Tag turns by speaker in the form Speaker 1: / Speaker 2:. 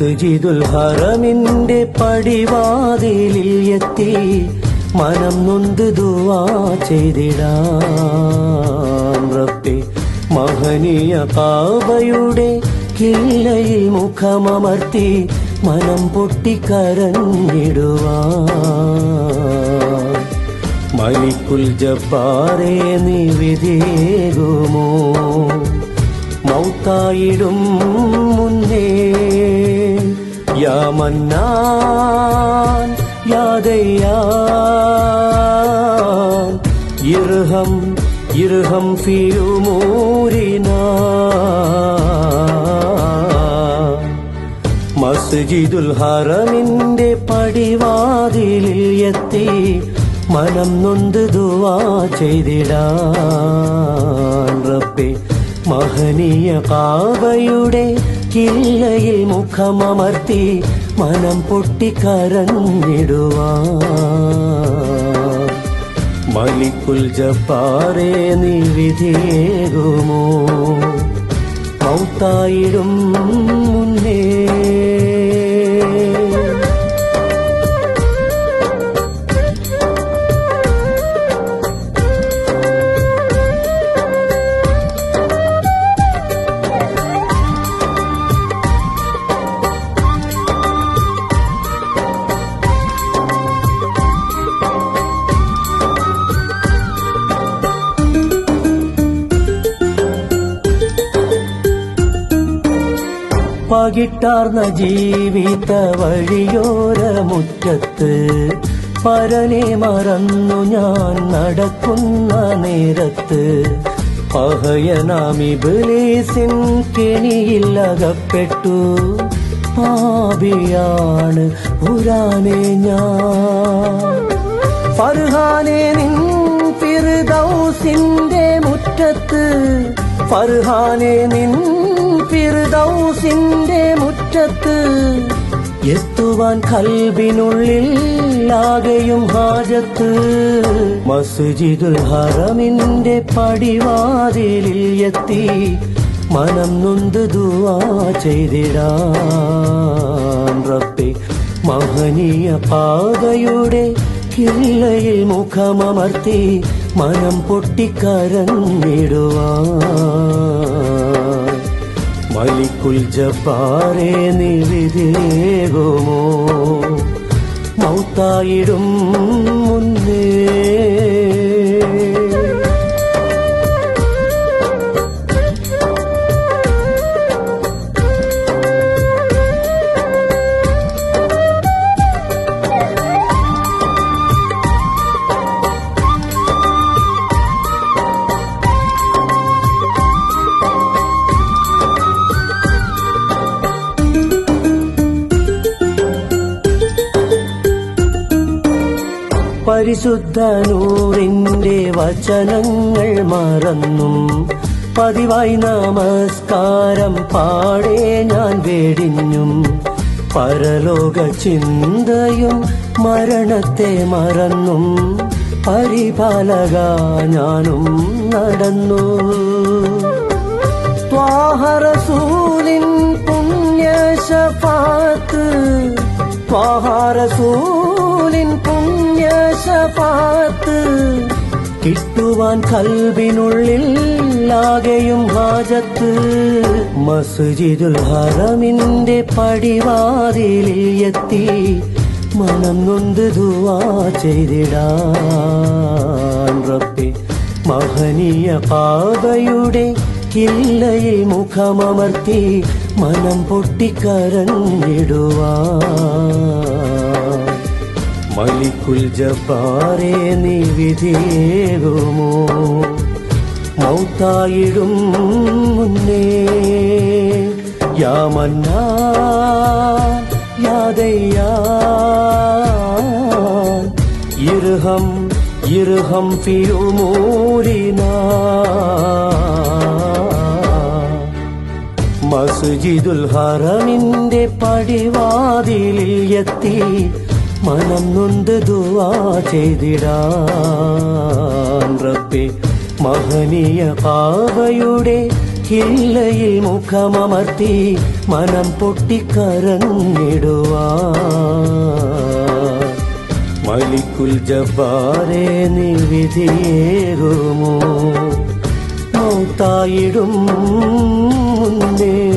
Speaker 1: മസ്ജിദുൽ ഹറമിന്റെ പടിവാതിലിൽ എത്തി മനം നൊന്ത് ദുവാ ചെയ്തിടാം മഹനീയ കാബയുടെ കിള്ളയിൽ മുഖമമർത്തി മനം പൊട്ടിക്കരഞ്ഞിടുവാ മലിക്കുൽ ജപ്പാറേ നീ വിധിയേകുമോ മൗത്തായിടും മുന്നേ യാ മന്നാൻ യാ ദയ്യാൻ ഇർഹം ഇർഹം ഫീ ഉമൂരിനാ മസ്ജിദുൽ ഹറമിന്റെ പടിവാതിലിൽ എത്തി മനം നൊന്ത് ദുവാ ചെയ്തിടാൻ റബ്ബേ മഹനീയ കാവയുടെ കില്ലയിൽ മുഖമമർത്തി മനം പൊട്ടിക്കരഞ്ഞിടുവാ മലിക്കുൽ ജപ്പാറേ നീ വിധിയേകുമോ? മൗത്തായിടും മുന്നേ പകിട്ടാർന്ന ജീവിത വഴിയോര മുറ്റത്ത് പരനെ മറന്നു ഞാൻ നടക്കുന്ന നേരത്ത്. പഹയനാമി ബലേസിൻ കെണിയിൽ അകപ്പെട്ടു. പാപിയാണ് പുരാനെ ഞാൻ. ഫർഹാനെ നിൻ ഫിർദൗസിന്റെ മുറ്റത്ത്. ഫർഹാനെ നിൻ ഫിർദൗസിന്റെ മുറ്റത്ത് എത്തുവാൻ കൽബിനുള്ളിൽ ആകെയും ഹാജത്ത്. മസ്ജിദുൽ ഹറമിന്റെ പടിവാതിലിൽ എത്തി മനം നൊന്ത് ദുവാ ചെയ്തിടാൻ. മഹനീയ പാതയുടെ കിള്ളയിൽ മുഖമമർത്തി മനം പൊട്ടിക്കരഞ്ഞിടുവാൻ. മലിക്കുൽ ജബ്ബാറേ നിവിധേകുമോ? മൗത്തായിടും പരിശുദ്ധ നൂറിന്റെ വചനങ്ങൾ മറന്നും. പതിവായി നമസ്കാരം പാടേ ഞാൻ വേടിഞ്ഞും. പരലോക ചിന്തയും മരണത്തെ മറന്നും. പരിപാലക ഞാനും നടന്നു. ത്വാഹറസൂലിൻ പുണ്യശപാത്ത് ത്വാഹറസൂലിൻ പുണ്യശപാത്ത് കിട്ടുവാൻ കൽവിനുള്ളിൽ ആകെയും ഹാജത്ത്. മസ്ജിദുൽ ഹറമിന്റെ പടിവാതിലിൽ എത്തി മനം നൊന്ത് ദുവാ ചെയ്തിടാൻ മഹനീയ പാതയുടെ കില്ലയിൽ മുഖമമർത്തി മനം പൊട്ടിക്കരഞ്ഞിടുവാൻ മലിക്കുൽ ജബ്ബാറേ നീ വിധിയേകുമോ? മൗത്തായിടും മുന്നേ. യാമന്ന മന്നാ ഇരുഹം ദയ്യാൻ ഇർഹം ഇർഹം ഫി ഉമൂരിനാ മസ്ജിദുൽ ഹറമിന്റെ പടിവാതിലിൽ എത്തി. മനം നൊന്ത് ദുവാ ചെയ്തിടാൻ മഹനീയ പാവയുടെ കിള്ളയിൽ മുഖമമർത്തി മനം പൊട്ടിക്കരഞ്ഞിടുവാ. മലിക്കുൽ ജബ്ബാരെ നീ വിധിയേകുമോ മൗത്തായിടും മുന്നേ